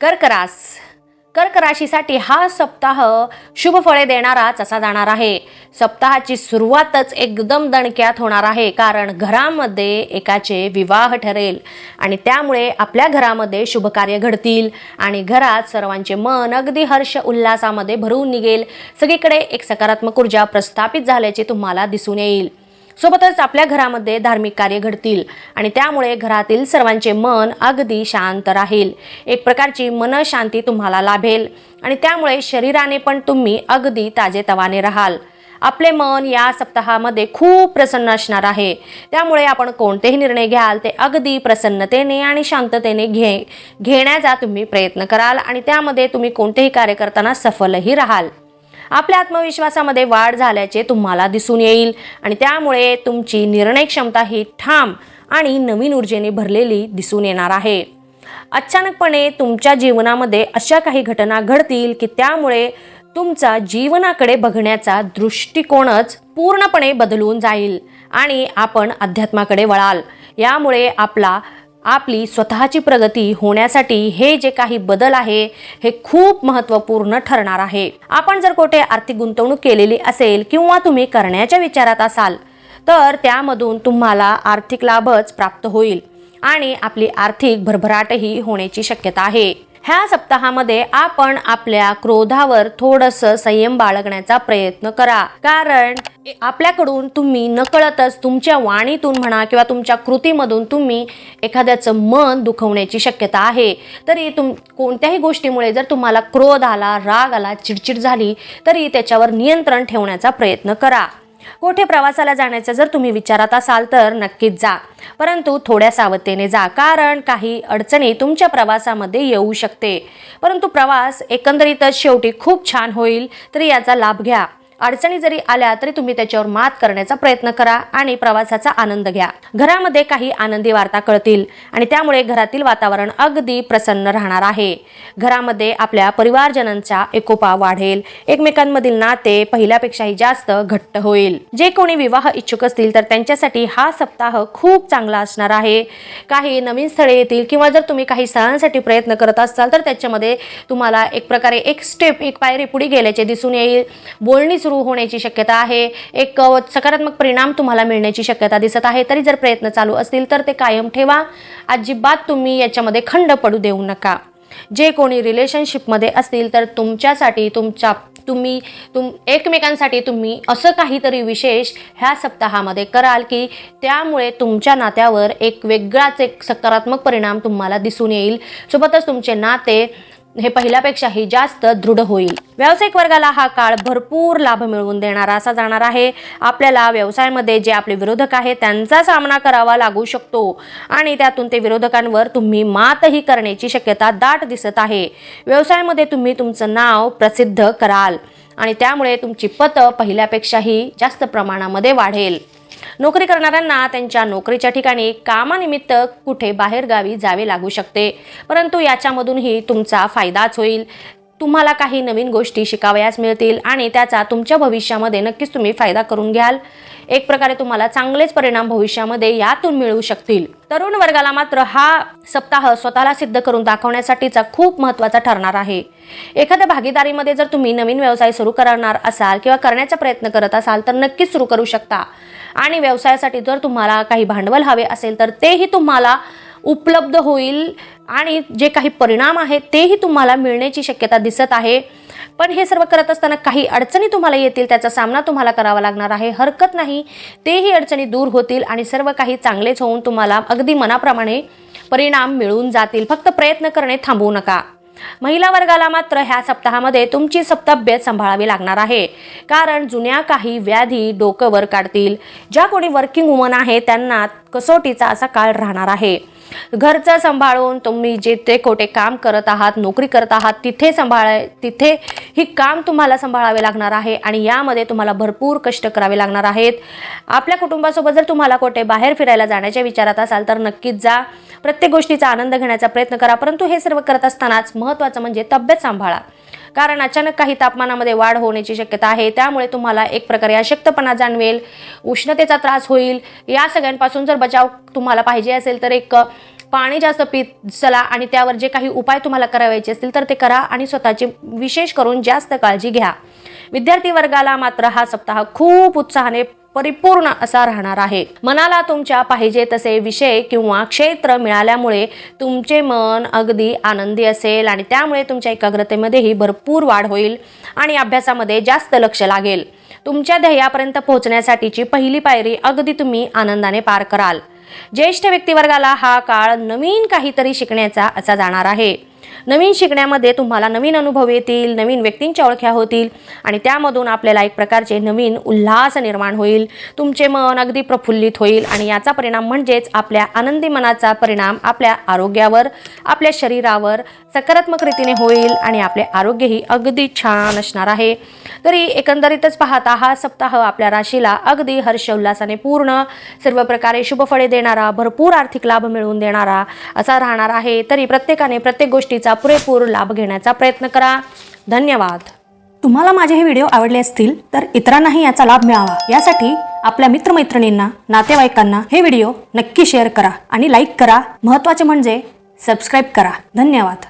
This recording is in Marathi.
कर्करास. कर्कराशीसाठी कर्क राशीसाठी हा सप्ताह शुभ फळे देणाराच असा जाणार आहे. सप्ताहाची सुरुवातच एकदम दणक्यात होणार आहे कारण घरामध्ये एकाचे विवाह ठरेल आणि त्यामुळे आपल्या घरामध्ये शुभ कार्य घडतील आणि घरात सर्वांचे मन अगदी हर्ष उल्हासामध्ये भरून निघेल. सगळीकडे एक सकारात्मक ऊर्जा प्रस्थापित झाल्याचे तुम्हाला दिसून येईल. सोबतच आपल्या घरामध्ये धार्मिक कार्य घडतील आणि त्यामुळे घरातील सर्वांचे मन अगदी शांत राहील. एक प्रकारची मनशांती तुम्हाला लाभेल. आणि त्यामुळे शरीराने पण तुम्ही अगदी ताजेतवाने राहाल. आपले मन या सप्ताहामध्ये खूप प्रसन्न असणार आहे. त्यामुळे आपण कोणतेही निर्णय घ्याल ते अगदी प्रसन्नतेने आणि शांततेने घे घेण्याचा तुम्ही प्रयत्न कराल आणि त्यामध्ये तुम्ही कोणतेही कार्य करताना सफलही राहाल. आपल्या आत्मविश्वासामध्ये वाढ झाल्याचे तुम्हाला दिसून येईल. आणि त्यामुळे तुमची निर्णय क्षमता ही ठाम आणि नवीन ऊर्जेने भरलेली दिसून येणार आहे. अचानकपणे तुमच्या जीवनामध्ये अशा काही घटना घडतील की त्यामुळे तुमचा जीवनाकडे बघण्याचा दृष्टिकोनच पूर्णपणे बदलून जाईल आणि आपण अध्यात्माकडे वळाल. यामुळे आपला आपली स्वतःची प्रगती होण्यासाठी हे जे काही बदल आहे हे खूप महत्त्वपूर्ण ठरणार आहे. आपण जर कुठे आर्थिक गुंतवणूक केलेली असेल किंवा तुम्ही करण्याच्या विचारात असाल तर त्यामधून तुम्हाला आर्थिक लाभच प्राप्त होईल आणि आपली आर्थिक भरभराटही होण्याची शक्यता आहे. ह्या सप्ताहामध्ये आपण आपल्या क्रोधावर थोडस संयम बाळगण्याचा प्रयत्न करा. कारण आपल्याकडून तुम्ही नकळतच तुमच्या वाणीतून म्हणा किंवा तुमच्या कृतीमधून तुम्ही एखाद्याचं मन दुखवण्याची शक्यता आहे. तरी तुम कोणत्याही गोष्टीमुळे जर तुम्हाला क्रोध आला राग आला चिडचिड झाली तरी त्याच्यावर नियंत्रण ठेवण्याचा प्रयत्न करा. कोठे प्रवासाला जाण्याचं जर तुम्ही विचारात असाल तर नक्कीच जा. परंतु थोड्या सावधतेने जा कारण काही अडचणी तुमच्या प्रवासामध्ये येऊ शकते. परंतु प्रवास एकंदरीतच शेवटी खूप छान होईल तरी याचा लाभ घ्या. अडचणी जरी आल्या तरी तुम्ही त्याच्यावर मात करण्याचा प्रयत्न करा आणि प्रवासाचा आनंद घ्या. घरामध्ये काही आनंदी वार्ता कळतील आणि त्यामुळे घरातील वातावरण अगदी प्रसन्न राहणार आहे. घरामध्ये आपल्या परिवारजनांचा एकोपा वाढेल. एकमेकांमधील नाते पहिल्यापेक्षाही जास्त घट्ट होईल. जे कोणी विवाह इच्छुक असतील तर त्यांच्यासाठी हा सप्ताह खूप चांगला असणार आहे. काही नवीन स्थळे येतील किंवा जर तुम्ही काही सणांसाठी प्रयत्न करत असाल तर त्याच्यामध्ये तुम्हाला एक प्रकारे एक स्टेप एक पायरी पुढे गेल्याचे दिसून येईल. बोलणी सुरू होण्याची शक्यता आहे. एक सकारात्मक परिणाम तुम्हाला मिळण्याची शक्यता दिसत आहे. तरी जर प्रयत्न चालू असतील तर ते कायम ठेवा. अजिबात तुम्ही याच्यामध्ये खंड पडू देऊ नका. जे कोणी रिलेशनशिपमध्ये असतील तर तुमच्यासाठी तुमच्या तुम्ही तुम एकमेकांसाठी तुम्ही असं काहीतरी विशेष ह्या सप्ताहामध्ये कराल की त्यामुळे तुमच्या नात्यावर एक वेगळाच एक सकारात्मक परिणाम तुम्हाला दिसून येईल. सोबतच तुमचे नाते हे पहिल्यापेक्षाही जास्त दृढ होईल. व्यावसायिक वर्गाला हा काळ भरपूर लाभ मिळवून देणारा असा जाणार आहे. आपल्याला व्यवसायामध्ये जे आपले विरोधक आहेत त्यांचा सामना करावा लागू शकतो. आणि त्यातून ते विरोधकांवर तुम्ही मातही करण्याची शक्यता दाट दिसत आहे. व्यवसायामध्ये तुम्ही तुमचं नाव प्रसिद्ध कराल. आणि त्यामुळे तुमची पतं पहिल्यापेक्षाही जास्त प्रमाणामध्ये वाढेल. नोकरी करणाऱ्यांना त्यांच्या नोकरीच्या ठिकाणी कामानिमित्त कुठे बाहेरगावी जावे लागू शकते. परंतु याच्यामधूनही तुमचा फायदाच होईल. तुम्हाला काही नवीन गोष्टी शिकावयास मिळतील आणि त्याचा तुमच्या भविष्यामध्ये नक्कीच तुम्ही फायदा करून घ्याल. एक प्रकारे तुम्हाला चांगलेच परिणाम भविष्यामध्ये यातून मिळू शकतील. तरुण वर्गाला मात्र हा सप्ताह स्वतःला सिद्ध करून दाखवण्यासाठीचा खूप महत्त्वाचा ठरणार आहे. एखाद्या भागीदारीमध्ये जर तुम्ही नवीन व्यवसाय सुरू करणार असाल किंवा करण्याचा प्रयत्न करत असाल तर नक्कीच सुरू करू शकता. आणि व्यवसायासाठी जर तुम्हाला काही भांडवल हवे असेल तर तेही तुम्हाला उपलब्ध होईल आणि जे काही परिणाम आहेत तेही तुम्हाला मिळण्याची शक्यता दिसत आहे. पण हे सर्व करत असताना काही अडचणी तुम्हाला येतील त्याचा सामना तुम्हाला करावा लागणार आहे. हरकत नाही. तेही अडचणी दूर होतील आणि सर्व काही चांगलेच होऊन तुम्हाला अगदी मनाप्रमाणे परिणाम मिळून जातील. फक्त प्रयत्न करणे थांबवू नका. महिला वर्गाला मात्र ह्या सप्ताहामध्ये तुमची तब्येत सांभाळावी लागणार आहे. कारण जुन्या काही व्याधी डोकं वर काढतील. ज्या कोणी वर्किंग वुमन आहे त्यांना कसोटीचा असा काळ राहणार आहे. घरचं सांभाळून तुम्ही जिथे कोठे काम करत आहात नोकरी करत आहात तिथे सांभाळ तिथे ही काम तुम्हाला सांभाळावे लागणार आहे आणि यामध्ये तुम्हाला भरपूर कष्ट करावे लागणार आहेत. आपल्या कुटुंबासोबत जर तुम्हाला कोठे बाहेर फिरायला जाण्याच्या विचारात असाल तर नक्कीच जा. प्रत्येक गोष्टीचा आनंद घेण्याचा प्रयत्न करा परंतु हे सर्व करत असतानाच महत्त्वाचं म्हणजे तब्येत सांभाळा. कारण अचानक काही तापमानामध्ये वाढ होण्याची शक्यता आहे त्यामुळे तुम्हाला एक प्रकारे अशक्तपणा जाणवेल उष्णतेचा त्रास होईल. या सगळ्यांपासून जर बचाव तुम्हाला पाहिजे असेल तर एक पाणी जास्त पित चला आणि त्यावर जे काही उपाय तुम्हाला करावायचे असतील तर ते करा आणि स्वतःची विशेष करून जास्त काळजी घ्या. विद्यार्थी वर्गाला मात्र हा सप्ताह खूप उत्साहाने परिपूर्ण असा राहणार आहे. मनाला तुमच्या पाहिजे तसे विषय किंवा क्षेत्र मिळाल्यामुळे तुमचे मन अगदी आनंदी असेल आणि त्यामुळे तुमच्या एकाग्रतेमध्येही भरपूर वाढ होईल आणि अभ्यासामध्ये जास्त लक्ष लागेल. तुमच्या ध्येयापर्यंत पोहोचण्यासाठीची पहिली पायरी अगदी तुम्ही आनंदाने पार कराल. ज्येष्ठ व्यक्तिवर्गाला हा काळ नवीन काहीतरी शिकण्याचा असा जाणार आहे. नवीन शिकण्यामध्ये तुम्हाला नवीन अनुभव येतील नवीन व्यक्तींच्या ओळख्या होतील आणि त्यामधून आपल्याला एक प्रकारचे नवीन उल्हास निर्माण होईल. तुमचे मन अगदी प्रफुल्लित होईल आणि याचा परिणाम म्हणजेच आपल्या आनंदी मनाचा परिणाम आपल्या आरोग्यावर आपल्या शरीरावर सकारात्मक रीतीने होईल आणि आपले आरोग्यही अगदी छान असणार आहे. तरी एकंदरीतच पाहता हा सप्ताह आपल्या राशीला अगदी हर्ष उल्हासाने पूर्ण सर्व प्रकारे शुभफळे देणारा भरपूर आर्थिक लाभ मिळवून देणारा असा राहणार आहे. तरी प्रत्येकाने प्रत्येक गोष्टीचा पुरेपूर लाभ घेण्याचा प्रयत्न करा. धन्यवाद. तुम्हाला माझे हे व्हिडिओ आवडले असतील तर इतरांनाही याचा लाभ मिळावा. यासाठी आपल्या मित्रमैत्रिणींना नातेवाईकांना हे व्हिडिओ नक्की शेअर करा आणि लाईक करा. महत्त्वाचे म्हणजे सबस्क्राईब करा. धन्यवाद.